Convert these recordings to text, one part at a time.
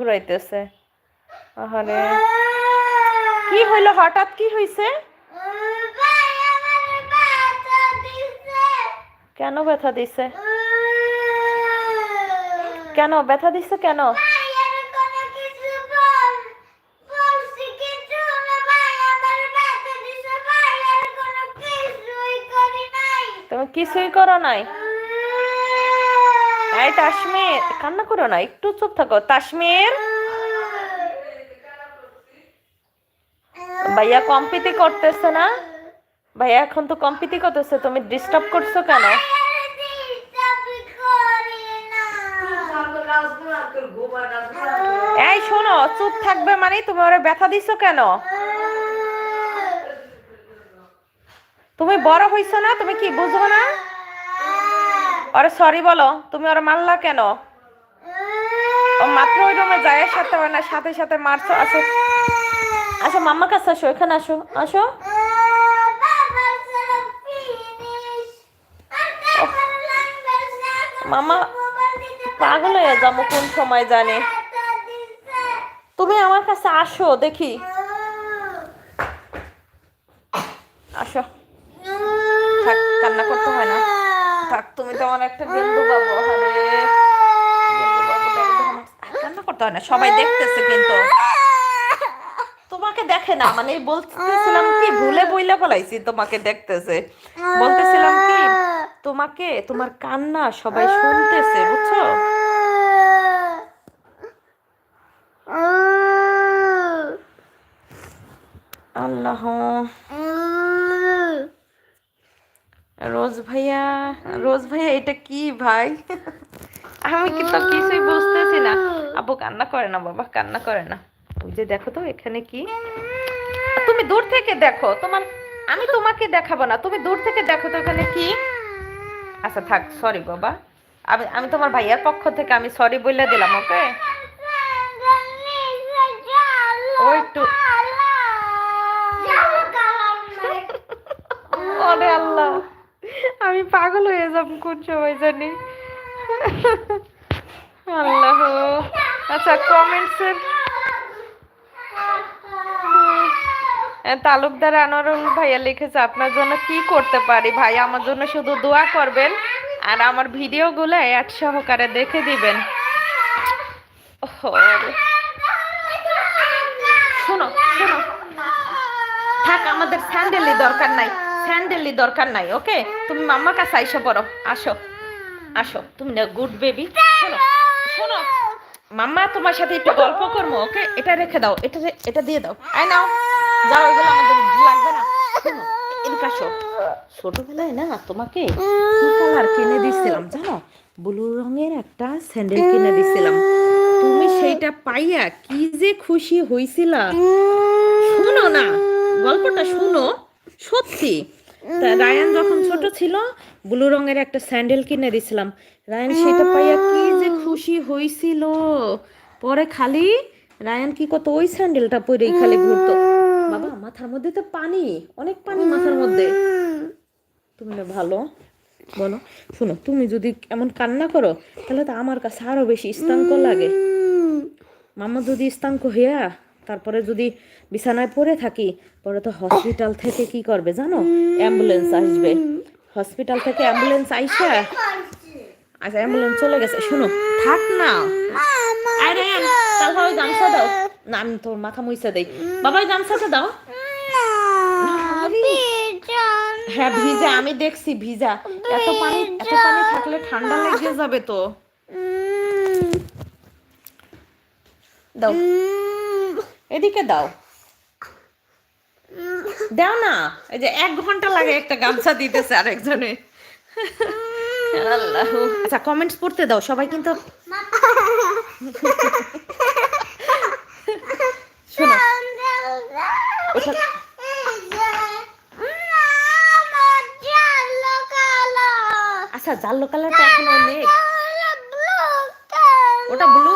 ঘুরাইতেছে। আহারে। কি হইল? হঠাৎ কি হইছে? কেন ব্যথা দিছে? কেন? ব্যথা দিছে কেন? তুমি কিছুই করো নাই? এই তাসমির, কান্না করো না, একটু চুপ থাকো। তাসমির? ভাইয়া কম্পিতি করতেছে না? ভাইয়া, এখন তো কম্পিতি করতেছে, তুমি ডিস্টার্ব করছ কেন? এই শোনো, চুপ থাকবে মানে তুমি ব্যথা দিছো কেন? তুমি বড় হইছো না, তুমি কি বুঝো না? ওরে সরি বলো, তুমি ওরা মারলা কেন? ও মাত্র ওই রুমে যায় সাথে হয় না, সাথে সাথে মারছো, আসো। আসো, মাম্মার কাছে আসো, এখানে আসো আসো। মামা পাগল হয়ে যাব কোন সময় জানি। তুমি আমার কাছে আসো, দেখি। আসো। কান্না করতে হয় না। একটা বিন্দু পাবো করতে না? সবাই দেখতেছে কিন্তু। তোমাকে দেখে না মানে বলতেছিলাম কি, ভুলে বইলে ফেলাইছি তোমাকে দেখতেছে। বলতেছিলাম কি, তোমাকে, তোমার কান্না সবাই শুনতেছে, বুঝছ? আল্লাহ। রোজ ভাইয়া রোজ ভাইয়া, এটা কি ভাই? আমি কি তো কিছুই বুঝতেছি না। আপু কান্না করে না বাবা, কান্না করে না। ওই যে দেখো তো, এখানে কি? তুমি দূর থেকে দেখো, তোমার আমি তোমাকে দেখাবো না, তুমি দূর থেকে দেখো তো এখানে কি? আচ্ছা থাক সরি বাবা। আমি আমি তোমার ভাইয়ার পক্ষ থেকে আমি সরি বলে দিলাম ওকে ও একটু ওরে আল্লাহ আমি পাগল হয়ে যাব কোন সময় জানি? আল্লাহ। আচ্ছা কমেন্টসের তালুকদার আনোয়ারুল ভাইয়া লিখেছে, আপনার জন্য কি করতে পারি? ভাই, আমার জন্য শুধু দোয়া করবেন আর আমার ভিডিওগুলো অ্যাড সহকারে দেখে দিবেন। শোনো শোনো। থাক, আমাদের স্যান্ডেলই দরকার নাই। স্যান্ডেলই দরকার নাই ওকে তুমি মাম্মার কাছে আইসো, পড়ো, আসো আসো, তুমি না গুড বেবি শোনো শোনো মাম্মা তোমার সাথে একটু গল্প করব ওকে এটা রেখে দাও, এটা এটা দিয়ে দাও আই নাও, যাও, এগুলো আমাদের লাগবে না এদিকে আসো। ছোটবেলায় না তোমাকে কালার কিনে দিছিলাম, জানো? ব্লু রঙের একটা স্যান্ডেল কিনে দিছিলাম। তুমি সেইটা পাইয়া কি যে খুশি হইছিলা, শুনো না, গল্পটা শুনো, সত্যি। রায়ান যখন ছোট ছিল ব্লু রঙের একটা স্যান্ডেল কিনে দিছিলাম রায়ান সেটা পাইয়া কি যে খুশি হইছিল। পরে খালি রায়ান কি করতো ওই স্যান্ডেলটা পরেই খালি ঘুরতো। বাবা মাথার মধ্যে তো পানি অনেক পানি মাথার মধ্যে। তুমি ভালো। বলো শোনো তুমি যদি এমন কান্না করো তাহলে তো আমার কাছে আরও বেশি স্তাঙ্ক লাগে। মামা যদি স্তাঙ্ক হইয়া তারপরে যদি বিছানায় পড়ে থাকি, পরে তো হসপিটাল থেকে কি করবে জানো? অ্যাম্বুলেন্স আসবে। হসপিটাল থেকে অ্যাম্বুলেন্স আইসা আচ্ছা অ্যাম্বুলেন্স চলে গেছে। শোনো, থাক না। আরে তাহলে ওই গামছা দাও। না, আমি তোর মাথা মুইসা দেই। বাবা গামছাটা দাও। হ্যাঁ ভিজা, আমি দেখছি ভিজা। এত পানি এত পানি থাকলে ঠান্ডা লেগে যাবে তো। দাও। এদিকে দাও। দাও না, এই যে এক ঘণ্টা লাগে একটা গামছা দিতেছে আরেকজনে। আল্লাহ। আচ্ছা কমেন্টস পড়তে দাও, সবাই কিন্তু আচ্ছা জাল্লো কালারটা এখনও ব্লু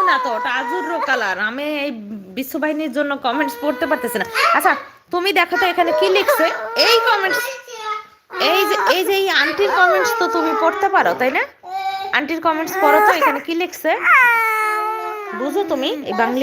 না তো, ওটা আজুর কালার আমি এই বিশ্ববাহিনীর জন্য কমেন্টস পড়তে পারতেছি না। আচ্ছা তুমি দেখো তো এখানে কি লিখছে? এই কমেন্টস এই যে এই যে এই আন্টির কমেন্টস তো তুমি পড়তে পারো, তাই না? আন্টির কমেন্টস পড়ো তো, এখানে কি লিখছে? বুঝো তুমি, এই বাংলা